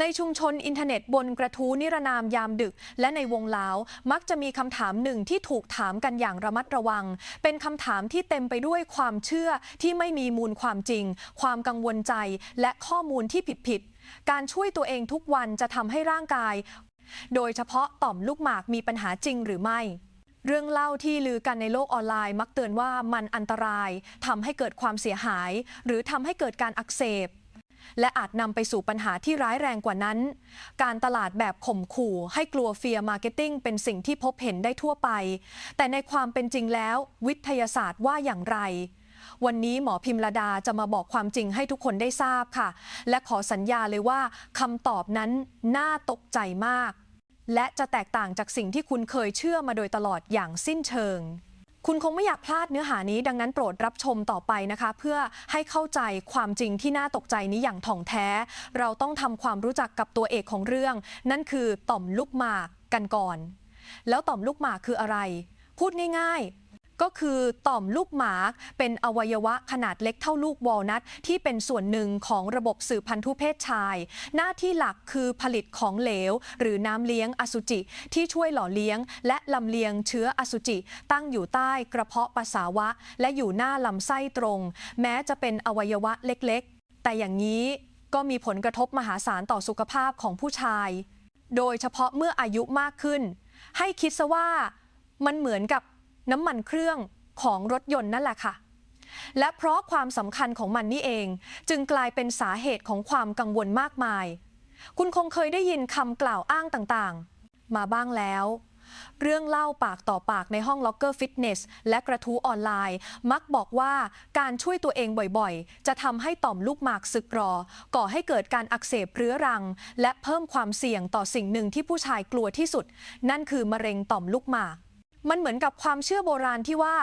ในชุมชนอินเทอร์เน็ตบนกระทู้นิรนามยามดึก และในวงเล้ามักจะมีคำถามหนึ่งที่ถูกถามกันอย่างระมัดระวัง เป็นคำถามที่เต็มไปด้วยความเชื่อที่ไม่มีมูลความจริง ความกังวลใจ และข้อมูลที่ผิดๆการช่วยตัวเองทุกวันจะทำให้ร่างกาย โดยเฉพาะต่อมลูกหมากมีปัญหาจริงหรือไม่เรื่องเล่าที่ลือกันในโลกออนไลน์ มักเตือนว่ามันอันตรายทำให้เกิดความเสียหาย หรือทำให้เกิดการอักเสบ และอาจนำไปสู่ปัญหาที่ร้ายแรงกว่านั้น การตลาดแบบข่มขู่ ให้กลัวเฟียร์มาร์เก็ตติ้งเป็นสิ่งที่พบเห็นได้ทั่วไป แต่ในความเป็นจริงแล้ว วิทยาศาสตร์ว่าอย่างไรวันนี้หมอพิมรดาจะมาบอกความจริงให้ทุกคนได้ทราบค่ะ และขอสัญญาเลยว่าคำตอบนั้นน่าตกใจมาก และจะแตกต่างจากสิ่งที่คุณเคยเชื่อมาโดยตลอดอย่างสิ้นเชิง คุณคงไม่อยากพลาดเนื้อหานี้ดังนั้นโปรดรับชมต่อไปนะคะ เพื่อให้เข้าใจความจริงที่น่าตกใจนี้อย่างถ่องแท้ เราต้องทำความรู้จักกับตัวเอกของเรื่อง นั่นคือต่อมลูกหมากกันก่อน แล้วต่อมลูกหมากคืออะไร พูดง่ายๆ ก็คือต่อมลูกหมากเป็นอวัยวะขนาดเล็กเท่าลูกวอลนัทที่เป็นส่วนหนึ่งของระบบสืบพันธุเพศชาย หน้าที่หลักคือผลิตของเหลว หรือน้ำเลี้ยงอสุจิ ที่ช่วยหล่อเลี้ยง และลำเลียงเชื้ออสุจิ ตั้งอยู่ใต้กระเพาะปัสสาวะ และอยู่หน้าลำไส้ตรง แม้จะเป็นอวัยวะเล็กๆ แต่อย่างนี้ก็มีผลกระทบมหาศาลต่อสุขภาพของผู้ชาย โดยเฉพาะเมื่ออายุมากขึ้น ให้คิดซะว่ามันเหมือนกับ น้ำมันเครื่องของรถยนต์นั่นแหละค่ะ และเพราะความสำคัญของมันนี่เอง จึงกลายเป็นสาเหตุของความกังวลมากมาย คุณคงเคยได้ยินคำกล่าวอ้างต่างๆ มาบ้างแล้ว เรื่องเล่าปากต่อปากในห้องล็อกเกอร์ฟิตเนสและกระทู้ออนไลน์ มักบอกว่าการช่วยตัวเองบ่อยๆ จะทำให้ต่อมลูกหมากสึกหรอ ก่อให้เกิดการอักเสบเรื้อรัง และเพิ่มความเสี่ยงต่อสิ่งหนึ่งที่ผู้ชายกลัวที่สุด นั่นคือมะเร็งต่อมลูกหมาก มันเหมือนกับความเชื่อโบราณที่ว่า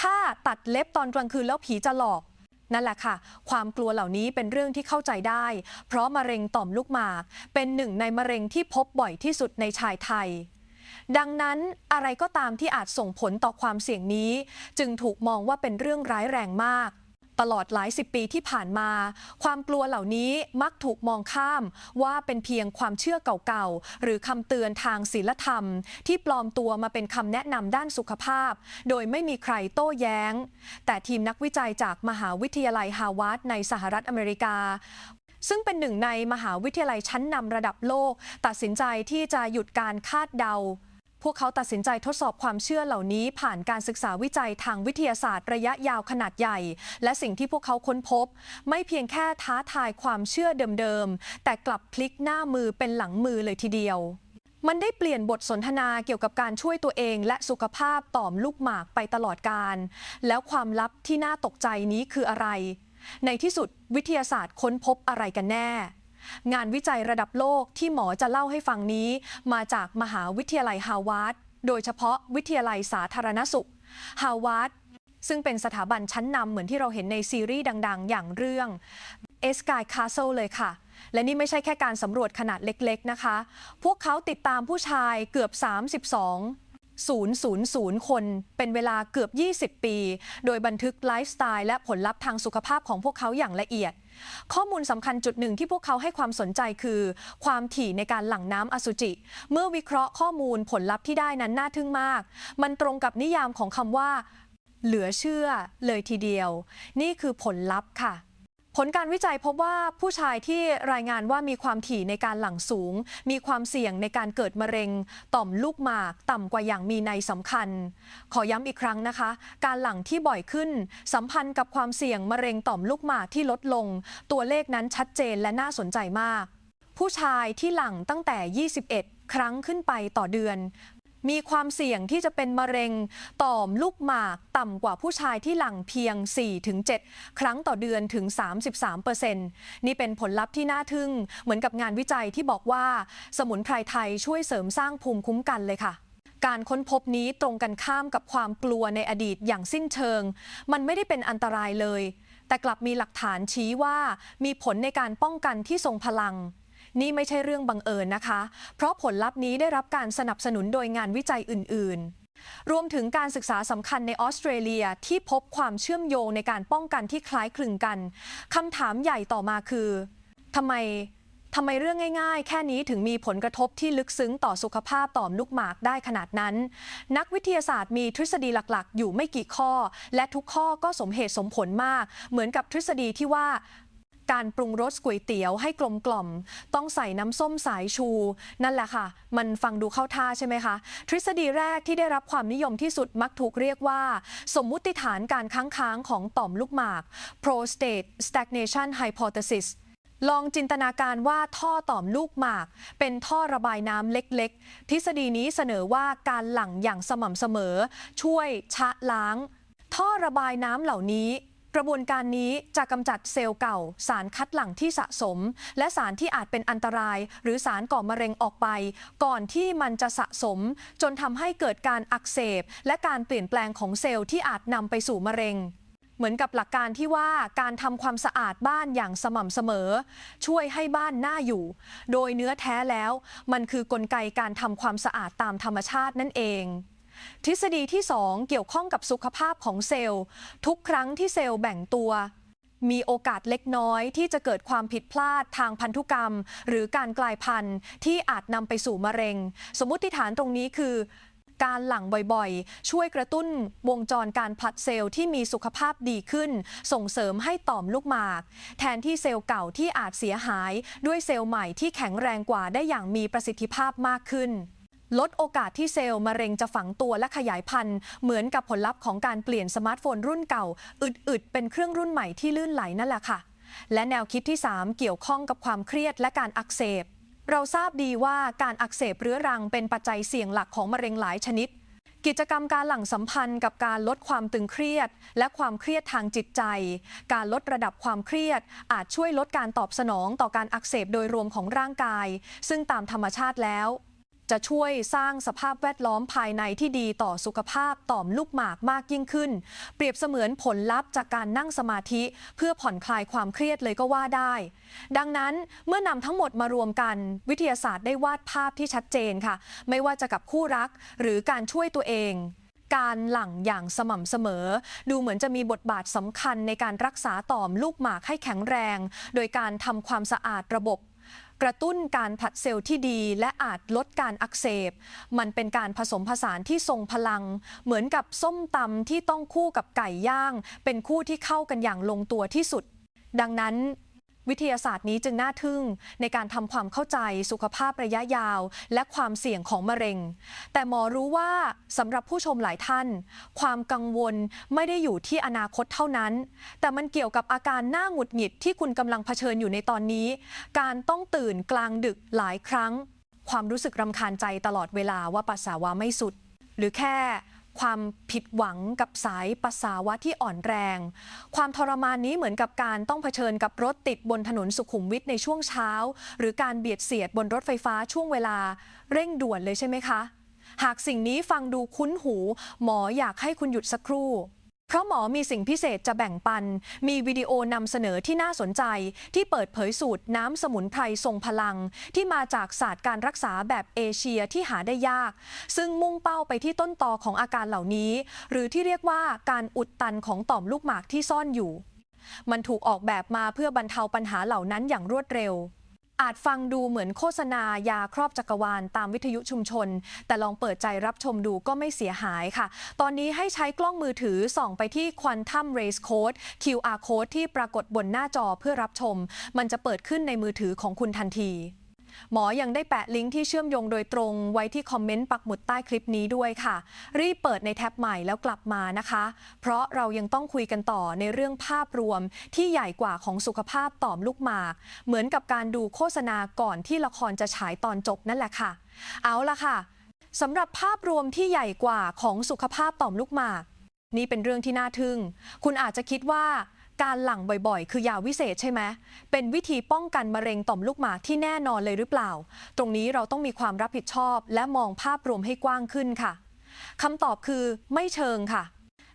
ถ้าตัดเล็บตอนกลางคืนแล้วผีจะหลอกนั่นแหละค่ะ ความกลัวเหล่านี้เป็นเรื่องที่เข้าใจได้ เพราะมะเร็งต่อมลูกหมาก เป็นหนึ่งในมะเร็งที่พบบ่อยที่สุดในชายไทย ดังนั้นอะไรก็ตามที่อาจส่งผลต่อความเสี่ยงนี้ จึงถูกมองว่าเป็นเรื่องร้ายแรงมาก ตลอดหลายสิบปีที่ผ่านมา ความกลัวเหล่านี้มักถูกมองข้าม ว่าเป็นเพียงความเชื่อเก่าๆ หรือคำเตือนทางศีลธรรม ที่ปลอมตัวมาเป็นคำแนะนำด้านสุขภาพ โดยไม่มีใครโต้แย้ง แต่ทีมนักวิจัยจากมหาวิทยาลัยฮาวาดในสหรัฐอเมริกาซึ่งเป็นหนึ่งในมหาวิทยาลัยชั้นนำระดับโลก ตัดสินใจที่จะหยุดการคาดเดา พวกเขาตัดสินใจทดสอบความเชื่อเหล่านี้ ผ่านการศึกษาวิจัยทางวิทยาศาสตร์ระยะยาวขนาดใหญ่ และสิ่งที่พวกเขาค้นพบ ไม่เพียงแค่ท้าทายความเชื่อเดิมๆ แต่กลับพลิกหน้ามือเป็นหลังมือเลยทีเดียว มันได้เปลี่ยนบทสนทนาเกี่ยวกับการช่วยตัวเอง และสุขภาพต่อมลูกหมากไปตลอดการ แล้วความลับที่น่าตกใจนี้คืออะไร ในที่สุดวิทยาศาสตร์ค้นพบอะไรกันแน่ งานวิจัยระดับโลกที่หมอจะเล่าให้ฟังนี้ มาจากมหาวิทยาลัยฮาวาดโดยเฉพาะวิทยาลัยสาธารณสุขฮาวาดซึ่งเป็นสถาบันชั้นนำเหมือนที่เราเห็นในซีรีส์ดัง ๆ อย่างเรื่องเอสกายคาสเซิลเลยค่ะ และนี่ไม่ใช่แค่การสำรวจขนาดเล็กๆนะคะ พวกเขาติดตามผู้ชายเกือบ 32 000 คน เป็นเวลาเกือบ 20 ปี โดยบันทึกไลฟ์สไตล์และผลลัพธ์ทางสุขภาพของพวกเขาอย่างละเอียด ข้อมูลสำคัญจุดหนึ่งที่พวกเขาให้ความสนใจคือ ความถี่ในการหลั่งน้ำอสุจิ เมื่อวิเคราะห์ข้อมูลผลลัพธ์ที่ได้นั้นน่าทึ่งมาก มันตรงกับนิยามของคำว่า เหลือเชื่อเลยทีเดียว นี่คือผลลัพธ์ค่ะ ผลการวิจัยพบว่าผู้ชายที่รายงานว่ามีความถี่ในการหลั่งสูง มีความเสี่ยงในการเกิดมะเร็ง ต่อมลูกหมาก ต่ำกว่าอย่างมีในยสำคัญ ขอย้ำอีกครั้งนะคะ การหลั่งที่บ่อยขึ้น สัมพันธ์กับความเสี่ยงมะเร็งต่อมลูกหมากที่ลดลง ตัวเลขนั้นชัดเจนและน่าสนใจมาก ผู้ชายที่หลั่งตั้งแต่ 21 ครั้งขึ้นไปต่อเดือน มีความเสี่ยงที่จะเป็นมะเร็งต่อมลูกหมากต่ำกว่าผู้ชายที่หลั่งเพียง 4-7 ครั้งต่อเดือนถึง 33%นี่เป็นผลลัพธ์ที่น่าทึ่ง เหมือนกับงานวิจัยที่บอกว่า สมุนไพรไทยช่วยเสริมสร้างภูมิคุ้มกันเลยค่ะการค้นพบนี้ตรงกันข้ามกับความกลัวในอดีตอย่างสิ้นเชิง มันไม่ได้เป็นอันตรายเลย แต่กลับมีหลักฐานชี้ว่ามีผลในการป้องกันที่ทรงพลัง นี่ไม่ใช่เรื่องบังเอิญนะคะ เพราะผลลัพธ์นี้ได้รับการสนับสนุนโดยงานวิจัยอื่น ๆ รวมถึงการศึกษาสำคัญในออสเตรเลียที่พบความเชื่อมโยงในการป้องกันที่คล้ายคลึงกันคำถามใหญ่ต่อมาคือทำไมทำไมเรื่องง่ายๆ แค่นี้ถึงมีผลกระทบที่ลึกซึ้งต่อสุขภาพต่อมลูกหมากได้ขนาดนั้น นักวิทยาศาสตร์มีทฤษฎีหลักๆ อยู่ไม่กี่ข้อ และทุกข้อก็สมเหตุสมผลมาก เหมือนกับทฤษฎีที่ว่า การปรุงรสก๋วยเตี๋ยวให้กลมกล่อม ต้องใส่น้ำส้มสายชู นั่นแหละค่ะ มันฟังดูเข้าท่าใช่ไหมคะ ทฤษฎีแรกที่ได้รับความนิยมที่สุดมักถูกเรียกว่า สมมุติฐานการค้างค้างของต่อมลูกหมาก prostate stagnation hypothesis ลองจินตนาการว่าท่อต่อมลูกหมาก เป็นท่อระบายน้ำเล็กๆ ทฤษฎีนี้เสนอว่าการหลั่งอย่างสม่ำเสมอ ช่วยชะล้าง ท่อระบายน้ำเหล่านี้ กระบวนการนี้จะกำจัดเซลล์เก่า สารคัดหลั่งที่สะสม และสารที่อาจเป็นอันตราย หรือสารก่อมะเร็งออกไป ก่อนที่มันจะสะสม จนทำให้เกิดการอักเสบ และการเปลี่ยนแปลงของเซลล์ที่อาจนำไปสู่มะเร็งเหมือนกับหลักการที่ว่าการทำความสะอาดบ้านอย่างสม่ำเสมอ ช่วยให้บ้านน่าอยู่ โดยเนื้อแท้แล้ว มันคือกลไกการทำความสะอาดตามธรรมชาตินั่นเอง ทฤษฎีที่ 2 เกี่ยวข้องกับสุขภาพของเซลล์ ทุกครั้งที่เซลล์แบ่งตัว มีโอกาสเล็กน้อยที่จะเกิดความผิดพลาดทางพันธุกรรม หรือการกลายพันธุ์ที่อาจนำไปสู่มะเร็ง สมมติฐานตรงนี้คือการหลั่งบ่อยๆ ช่วยกระตุ้นวงจรการผลัดเซลล์ที่มีสุขภาพดีขึ้น ส่งเสริมให้ต่อมลูกหมาก แทนที่เซลล์เก่าที่อาจเสียหาย ด้วยเซลล์ใหม่ที่แข็งแรงกว่าได้อย่างมีประสิทธิภาพมากขึ้น ลดโอกาสที่เซลล์มะเร็งจะฝังตัวและขยายพันธุ์ เหมือนกับผลลัพธ์ของการเปลี่ยนสมาร์ทโฟนรุ่นเก่า อึดๆ เป็นเครื่องรุ่นใหม่ที่ลื่นไหลนั่นแหละค่ะ และแนวคิดที่ 3 เกี่ยวข้องกับความเครียดและการอักเสบ เราทราบดีว่าการอักเสบเรื้อรังเป็นปัจจัยเสี่ยงหลักของมะเร็งหลายชนิด กิจกรรมการหลั่งสัมพันธ์กับการลดความตึงเครียด และความเครียดทางจิตใจ การลดระดับความเครียด อาจช่วยลดการตอบสนองต่อการอักเสบโดยรวมของร่างกาย ซึ่งตามธรรมชาติแล้ว จะช่วยสร้างสภาพแวดล้อมภายในที่ดีต่อสุขภาพต่อมลูกหมากมากยิ่งขึ้น เปรียบเสมือนผลลัพธ์จากการนั่งสมาธิ เพื่อผ่อนคลายความเครียดเลยก็ว่าได้ ดังนั้นเมื่อนำทั้งหมดมารวมกันวิทยาศาสตร์ได้วาดภาพที่ชัดเจนค่ะ ไม่ว่าจะกับคู่รักหรือการช่วยตัวเองการหลั่งอย่างสม่ำเสมอ ดูเหมือนจะมีบทบาทสำคัญในการรักษาต่อมลูกหมากให้แข็งแรง โดยการทำความสะอาดระบบ กระตุ้นการผลัดเซลล์ที่ดี และอาจลดการอักเสบ มันเป็นการผสมผสานที่ทรงพลัง เหมือนกับส้มตำที่ต้องคู่กับไก่ย่าง เป็นคู่ที่เข้ากันอย่างลงตัวที่สุด ดังนั้น วิทยาศาสตร์นี้จึงน่าทึ่งในการทำความเข้าใจสุขภาพระยะยาว และความเสี่ยงของมะเร็ง แต่หมอรู้ว่าสำหรับผู้ชมหลายท่าน ความกังวลไม่ได้อยู่ที่อนาคตเท่านั้น แต่มันเกี่ยวกับอาการหน้าหงุดหงิดที่คุณกำลังเผชิญอยู่ในตอนนี้ การต้องตื่นกลางดึกหลายครั้ง ความรู้สึกรำคาญใจตลอดเวลาว่าปัสสาวะไม่สุด หรือแค่ ความผิดหวังกับสายปัสสาวะที่อ่อนแรง ความทรมานนี้เหมือนกับการต้องเผชิญกับรถติดบนถนนสุขุมวิทในช่วงเช้า หรือการเบียดเสียดบนรถไฟฟ้าช่วงเวลาเร่งด่วนเลยใช่ไหมคะ หากสิ่งนี้ฟังดูคุ้นหู หมออยากให้คุณหยุดสักครู่ เพราะหมอมีสิ่งพิเศษจะแบ่งปัน มีวิดีโอนำเสนอที่น่าสนใจ ที่เปิดเผยสูตรน้ำสมุนไพรทรงพลัง ที่มาจากศาสตร์การรักษาแบบเอเชียที่หาได้ยาก ซึ่งมุ่งเป้าไปที่ต้นตอของอาการเหล่านี้ หรือที่เรียกว่าการอุดตันของต่อมลูกหมากที่ซ่อนอยู่ มันถูกออกแบบมาเพื่อบรรเทาปัญหาเหล่านั้นอย่างรวดเร็ว อาจฟังดูเหมือนโฆษณายาครอบจักรวาลตามวิทยุชุมชน แต่ลองเปิดใจรับชมดูก็ไม่เสียหายค่ะ ตอนนี้ให้ใช้กล้องมือถือส่องไปที่ Quantum Race Code QR Code ที่ปรากฏบนหน้าจอเพื่อรับชม มันจะเปิดขึ้นในมือถือของคุณทันที หมอยังได้แปะลิงก์ที่เชื่อมโยงโดยตรงไว้ที่คอมเมนต์ปักหมุดใต้คลิปนี้ด้วยค่ะ รีบเปิดในแท็บใหม่แล้วกลับมานะคะ เพราะเรายังต้องคุยกันต่อในเรื่องภาพรวมที่ใหญ่กว่าของสุขภาพต่อมลูกหมาก เหมือนกับการดูโฆษณาก่อนที่ละครจะฉายตอนจบนั่นแหละค่ะ เอาละค่ะสำหรับภาพรวมที่ใหญ่กว่าของสุขภาพต่อมลูกหมาก นี่เป็นเรื่องที่น่าทึ่ง คุณอาจจะคิดว่า การหลั่งบ่อยๆ คือยาวิเศษใช่ไหมเป็นวิธีป้องกันมะเร็งต่อมลูกหมากที่แน่นอนเลยหรือเปล่า ตรงนี้เราต้องมีความรับผิดชอบ และมองภาพรวมให้กว้างขึ้นค่ะคำตอบคือไม่เชิงค่ะ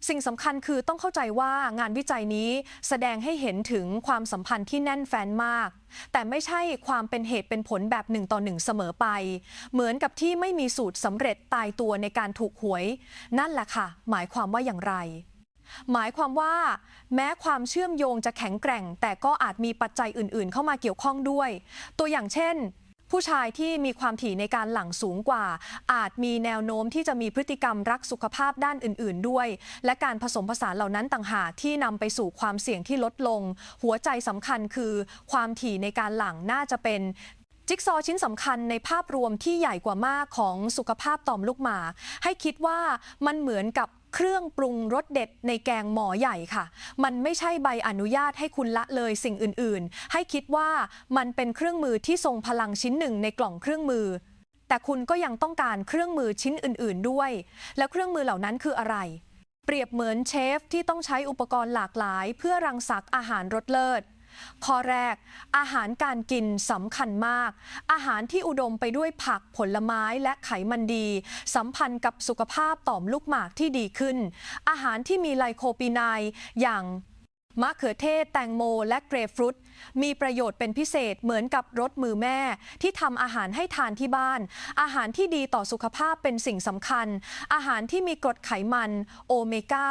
สิ่งสำคัญคือต้องเข้าใจว่างานวิจัยนี้แสดงให้เห็นถึงความสัมพันธ์ที่แน่นแฟ้นมาก แต่ไม่ใช่ความเป็นเหตุเป็นผลแบบหนึ่งต่อหนึ่งเสมอไป เหมือนกับที่ไม่มีสูตรสำเร็จตายตัวในการถูกหวย นั่นแหละค่ะ หมายความว่าอย่างไร หมายความว่า แม้ความเชื่อมโยงจะแข็งแกร่ง แต่ก็อาจมีปัจจัยอื่น ๆ เข้ามาเกี่ยวข้องด้วย ตัวอย่างเช่น ผู้ชายที่มีความถี่ในการหลั่งสูงกว่า อาจมีแนวโน้มที่จะมีพฤติกรรมรักสุขภาพด้านอื่น ๆ ด้วย และการผสมผสานเหล่านั้นต่างหากที่นำไปสู่ความเสี่ยงที่ลดลง หัวใจสำคัญคือ ความถี่ในการหลั่งน่าจะเป็นจิ๊กซอว์ชิ้นสำคัญในภาพรวมที่ใหญ่กว่ามากของสุขภาพต่อมลูกหมากให้คิดว่ามันเหมือนกับ เครื่องปรุงรสเด็ดในแกงหมอใหญ่ค่ะ มันไม่ใช่ใบอนุญาตให้คุณละเลยสิ่งอื่นๆ ให้คิดว่ามันเป็นเครื่องมือที่ทรงพลังชิ้นหนึ่งในกล่องเครื่องมือ แต่คุณก็ยังต้องการเครื่องมือชิ้นอื่น ๆ ด้วย แล้วเครื่องมือเหล่านั้นคืออะไร เปรียบเหมือนเชฟที่ต้องใช้อุปกรณ์หลากหลาย เพื่อรังสรรค์อาหารรสเลิศ ข้อแรก อาหารการกินสำคัญมาก อาหารที่อุดมไปด้วยผักผลไม้และไขมันดี สัมพันธ์กับสุขภาพต่อมลูกหมากที่ดีขึ้น อาหารที่มีไลโคปีนน์อย่าง มะเขือเทศ แตงโม และเกรฟฟรุต มีประโยชน์เป็นพิเศษเหมือนกับรสมือแม่ ที่ทำอาหารให้ทานที่บ้าน อาหารที่ดีต่อสุขภาพเป็นสิ่งสำคัญ อาหารที่มีกรดไขมัน โอเมก้า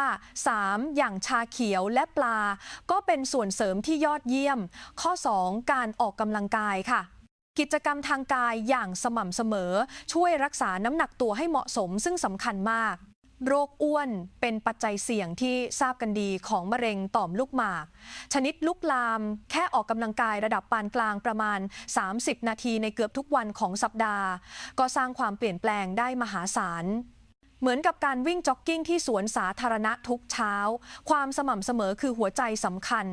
3 อย่างชาเขียวและปลา ก็เป็นส่วนเสริมที่ยอดเยี่ยม ข้อ 2 การออกกำลังกายค่ะกิจกรรมทางกายอย่างสม่ำเสมอ ช่วยรักษาน้ำหนักตัวให้เหมาะสมซึ่งสำคัญมาก โรคอ้วนเป็นปัจจัยเสี่ยงที่ทราบกันดีของมะเร็งต่อมลูกหมาก ชนิดลุกลามแค่ออกกำลังกายระดับปานกลางประมาณ 30 นาทีในเกือบทุกวันของสัปดาห์ ก็สร้างความเปลี่ยนแปลงได้มหาศาล เหมือนกับการวิ่งจ็อกกิ้งที่สวนสาธารณะทุกเช้า ความสม่ำเสมอคือหัวใจสำคัญ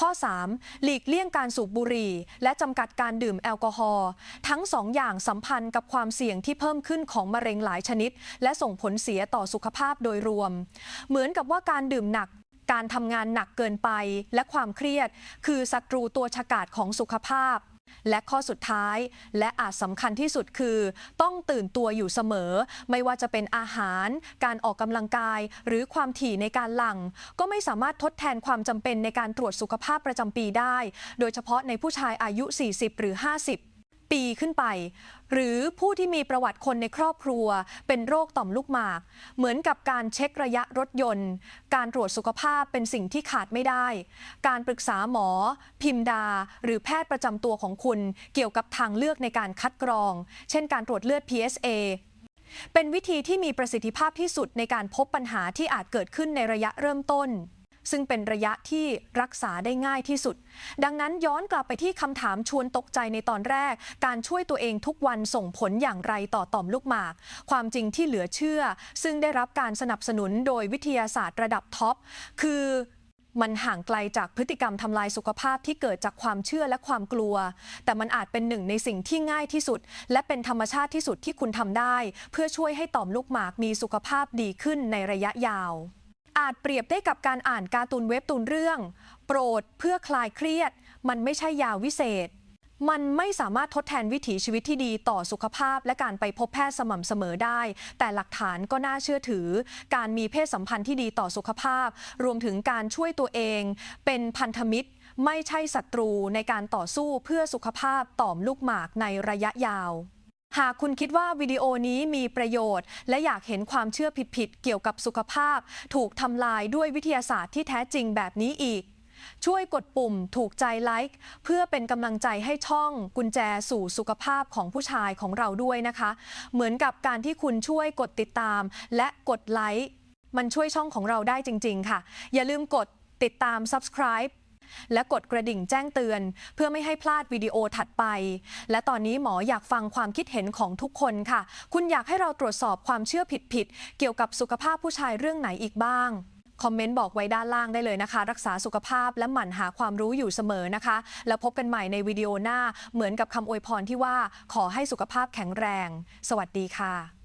ข้อ 3. หลีกเลี่ยงการสูบบุหรี่ และจำกัดการดื่มแอลกอฮอล์ทั้งสองอย่างสัมพันธ์กับความเสี่ยงที่เพิ่มขึ้นของมะเร็งหลายชนิด และส่งผลเสียต่อสุขภาพโดยรวม เหมือนกับว่าการดื่มหนักการทำงานหนักเกินไปและความเครียด คือศัตรูตัวฉกาจของสุขภาพ และข้อสุดท้ายและอาจสำคัญที่สุดคือ ต้องตื่นตัวอยู่เสมอ ไม่ว่าจะเป็นอาหาร การออกกำลังกาย หรือความถี่ในการหลัง ก็ไม่สามารถทดแทนความจำเป็นในการตรวจสุขภาพประจำปีได้ โดยเฉพาะในผู้ชายอายุ 40 หรือ 50 ปีขึ้นไป หรือผู้ที่มีประวัติคนในครอบครัว เป็นโรคต่อมลูกหมาก เหมือนกับการเช็คระยะรถยนต์ การตรวจสุขภาพเป็นสิ่งที่ขาดไม่ได้ การปรึกษาหมอ พิมดา หรือแพทย์ประจำตัวของคุณ เกี่ยวกับทางเลือกในการคัดกรอง เช่นการตรวจเลือด PSA เป็นวิธีที่มีประสิทธิภาพที่สุดในการพบปัญหาที่อาจเกิดขึ้นในระยะเริ่มต้น ซึ่งเป็นระยะที่รักษาได้ง่ายที่สุด ดังนั้นย้อนกลับไปที่คำถามชวนตกใจในตอนแรก การช่วยตัวเองทุกวันส่งผลอย่างไรต่อต่อมลูกหมาก ความจริงที่เหลือเชื่อ ซึ่งได้รับการสนับสนุนโดยวิทยาศาสตร์ระดับท็อปคือมันห่างไกลจากพฤติกรรมทำลายสุขภาพที่เกิดจากความเชื่อและความกลัว แต่มันอาจเป็นหนึ่งในสิ่งที่ง่ายที่สุด และเป็นธรรมชาติที่สุดที่คุณทำได้ เพื่อช่วยให้ต่อมลูกหมากมีสุขภาพดีขึ้นในระยะยาว อาจเปรียบได้กับการอ่านการ์ตูนเว็บตูนเรื่อง โปรดเพื่อคลายเครียด มันไม่ใช่ยาวิเศษ มันไม่สามารถทดแทนวิถีชีวิตที่ดีต่อสุขภาพ และการไปพบแพทย์สม่ำเสมอได้ แต่หลักฐานก็น่าเชื่อถือ การมีเพศสัมพันธ์ที่ดีต่อสุขภาพ รวมถึงการช่วยตัวเอง เป็นพันธมิตร ไม่ใช่ศัตรูในการต่อสู้เพื่อสุขภาพต่อมลูกหมากในระยะยาว หากคุณคิดว่าวิดีโอนี้มีประโยชน์ และอยากเห็นความเชื่อผิดๆ เกี่ยวกับสุขภาพ ถูกทำลายด้วยวิทยาศาสตร์ที่แท้จริงแบบนี้อีก ช่วยกดปุ่มถูกใจไลค์เพื่อเป็นกำลังใจให้ช่องกุญแจสู่สุขภาพของผู้ชายของเราด้วยนะคะ เหมือนกับการที่คุณช่วยกดติดตาม และกดไลค์มันช่วยช่องของเราได้จริง ๆ ค่ะ อย่าลืมกดติดตาม subscribe และกดกระดิ่งแจ้งเตือน เพื่อไม่ให้พลาดวิดีโอถัดไป และตอนนี้หมออยากฟังความคิดเห็นของทุกคนค่ะ คุณอยากให้เราตรวจสอบความเชื่อผิดๆเกี่ยวกับสุขภาพผู้ชายเรื่องไหนอีกบ้างคอมเมนต์บอกไว้ด้านล่างได้เลยนะคะ รักษาสุขภาพและหมั่นหาความรู้อยู่เสมอนะคะ แล้วพบกันใหม่ในวิดีโอหน้าเหมือนกับคำอวยพรที่ว่า ขอให้สุขภาพแข็งแรง สวัสดีค่ะ